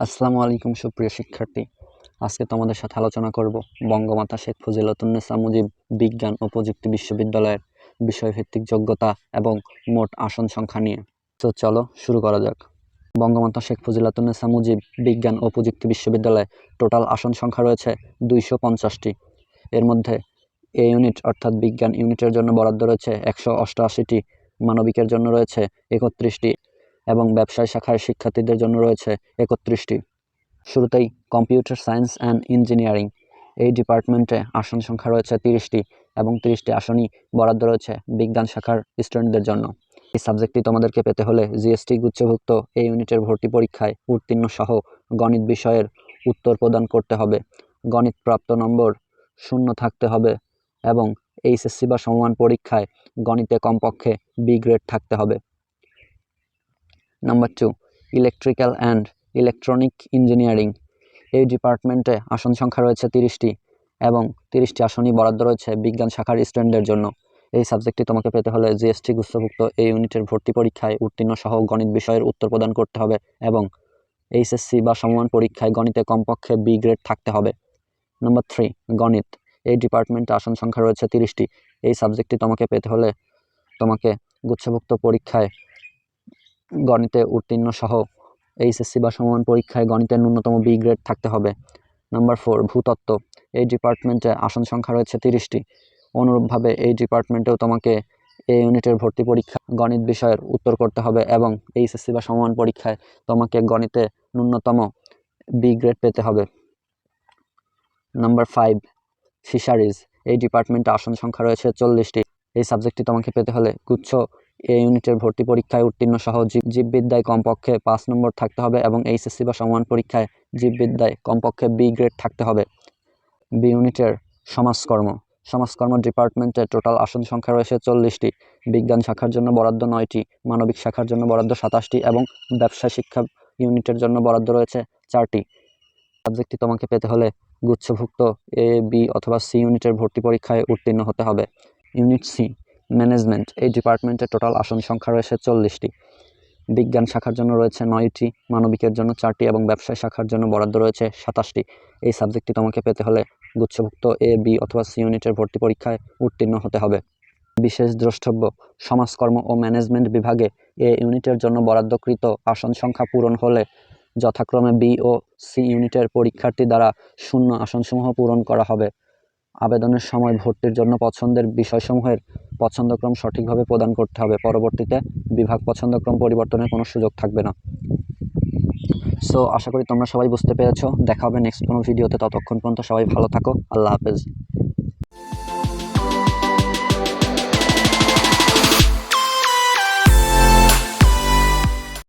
আসসালামু আলাইকুম, সুপ্রিয় শিক্ষার্থী। আজকে তোমাদের সাথে আলোচনা করব বঙ্গমাতা শেখ ফজিলাতুন্নেসা মুজিব বিজ্ঞান ও প্রযুক্তি বিশ্ববিদ্যালয়ের বিষয়ভিত্তিক যোগ্যতা এবং মোট আসন সংখ্যা নিয়ে। তো চলো শুরু করা যাক। বঙ্গমাতা শেখ ফজিলাতুন্নেসা মুজিব বিজ্ঞান ও প্রযুক্তি বিশ্ববিদ্যালয়ে টোটাল আসন সংখ্যা রয়েছে দুইশো পঞ্চাশটি। এর মধ্যে এ ইউনিট অর্থাৎ বিজ্ঞান ইউনিটের জন্য বরাদ্দ রয়েছে একশো অষ্টআশিটি, মানবিকের জন্য রয়েছে একত্রিশটি এবং ব্যবসায় শাখার শিক্ষার্থীদের জন্য রয়েছে একত্রিশটি। শুরুতেই কম্পিউটার সায়েন্স অ্যান্ড ইঞ্জিনিয়ারিং এই ডিপার্টমেন্টে আসন সংখ্যা রয়েছে তিরিশটি এবং তিরিশটি আসনই বরাদ্দ রয়েছে বিজ্ঞান শাখার স্টুডেন্টদের জন্য। এই সাবজেক্টটি তোমাদেরকে পেতে হলে জিএসটি গুচ্ছভুক্ত এই ইউনিটের ভর্তি পরীক্ষায় উত্তীর্ণ সহ গণিত বিষয়ের উত্তর প্রদান করতে হবে। গণিত প্রাপ্ত নম্বর শূন্য থাকতে হবে এবং এইচএসসি বা সমমান পরীক্ষায় গণিতে কমপক্ষে বি গ্রেড থাকতে হবে। Number two electrical and electronic engineering এই ডিপার্টমেন্টে আসন সংখ্যা রয়েছে তিরিশটি এবং তিরিশটি আসনই বরাদ্দ রয়েছে বিজ্ঞান শাখার স্টুডেন্টদের জন্য। এই সাবজেক্টটি তোমাকে পেতে হলে জিএসটি গুচ্ছভুক্ত এই ইউনিটের ভর্তি পরীক্ষায় উত্তীর্ণ সহ গণিত বিষয়ের উত্তর প্রদান করতে হবে এবং এইচএসসি বা সমমান পরীক্ষায় গণিতে কমপক্ষে বি গ্রেড থাকতে হবে। নম্বর থ্রি গণিত। এই ডিপার্টমেন্টে আসন সংখ্যা রয়েছে তিরিশটি। এই সাবজেক্টটি তোমাকে পেতে হলে তোমাকে গুচ্ছভুক্ত পরীক্ষায় গণিতে উত্তীর্ণ সহ এইচএসসি বা সমান পরীক্ষায় গণিতের ন্যূনতম বি গ্রেড থাকতে হবে। নাম্বার ফোর ভূতত্ত্ব। এই ডিপার্টমেন্টে আসন সংখ্যা রয়েছে তিরিশটি। অনুরূপভাবে এই ডিপার্টমেন্টেও তোমাকে এই ইউনিটের ভর্তি পরীক্ষা, গণিত বিষয়ের উত্তর করতে হবে এবং এইচএসসি বা সমান পরীক্ষায় তোমাকে গণিতে ন্যূনতম বি গ্রেড পেতে হবে। নাম্বার ফাইভ ফিশারিজ এই ডিপার্টমেন্টে আসন সংখ্যা রয়েছে চল্লিশটি। এই সাবজেক্টটি তোমাকে পেতে হলে গুচ্ছ এই ইউনিটের ভর্তি পরীক্ষায় উত্তীর্ণ সহ জীববিদ্যায় কমপক্ষে পাঁচ নম্বর থাকতে হবে এবং এইচএসসি বা সমান পরীক্ষায় জীববিদ্যায় কমপক্ষে বি গ্রেড থাকতে হবে। বি ইউনিটের সমাজকর্ম। সমাজকর্ম ডিপার্টমেন্টে টোটাল আসন সংখ্যা রয়েছে চল্লিশটি। বিজ্ঞান শাখার জন্য বরাদ্দ নয়টি, মানবিক শাখার জন্য বরাদ্দ সাতাশটি এবং ব্যবসা শিক্ষা ইউনিটের জন্য বরাদ্দ রয়েছে চারটি। সাবজেক্টটি তোমাকে পেতে হলে গুচ্ছভুক্ত এ, বি অথবা সি ইউনিটের ভর্তি পরীক্ষায় উত্তীর্ণ হতে হবে। ইউনিট সি ম্যানেজমেন্ট এই ডিপার্টমেন্টে টোটাল আসন সংখ্যা রয়েছে চল্লিশটি। বিজ্ঞান শাখার জন্য রয়েছে নয়টি, মানবিকের জন্য চারটি এবং ব্যবসায় শাখার জন্য বরাদ্দ রয়েছে সাতাশটি। এই সাবজেক্টটি তোমাকে পেতে হলে গুচ্ছভুক্ত এ বি অথবা সি ইউনিটের ভর্তি পরীক্ষায় উত্তীর্ণ হতে হবে। বিশেষ দ্রষ্টব্য, সমাজকর্ম ও ম্যানেজমেন্ট বিভাগে এ ইউনিটের জন্য বরাদ্দকৃত আসন সংখ্যা পূরণ হলে যথাক্রমে বি ও সি ইউনিটের পরীক্ষার্থী দ্বারা শূন্য আসনসমূহ পূরণ করা হবে। আবেদনের সময় ভর্তির জন্য পছন্দের বিষয়সমূহের পছন্দক্রম সঠিকভাবে প্রদান করতে হবে। পরবর্তীতে বিভাগ পছন্দক্রম পরিবর্তনের কোনো সুযোগ থাকবে না। সো আশা করি তোমরা সবাই বুঝতে পেরেছ। দেখা হবে নেক্সট কোনো ভিডিওতে। ততক্ষণ পর্যন্ত সবাই ভালো থাকো। আল্লাহ হাফেজ।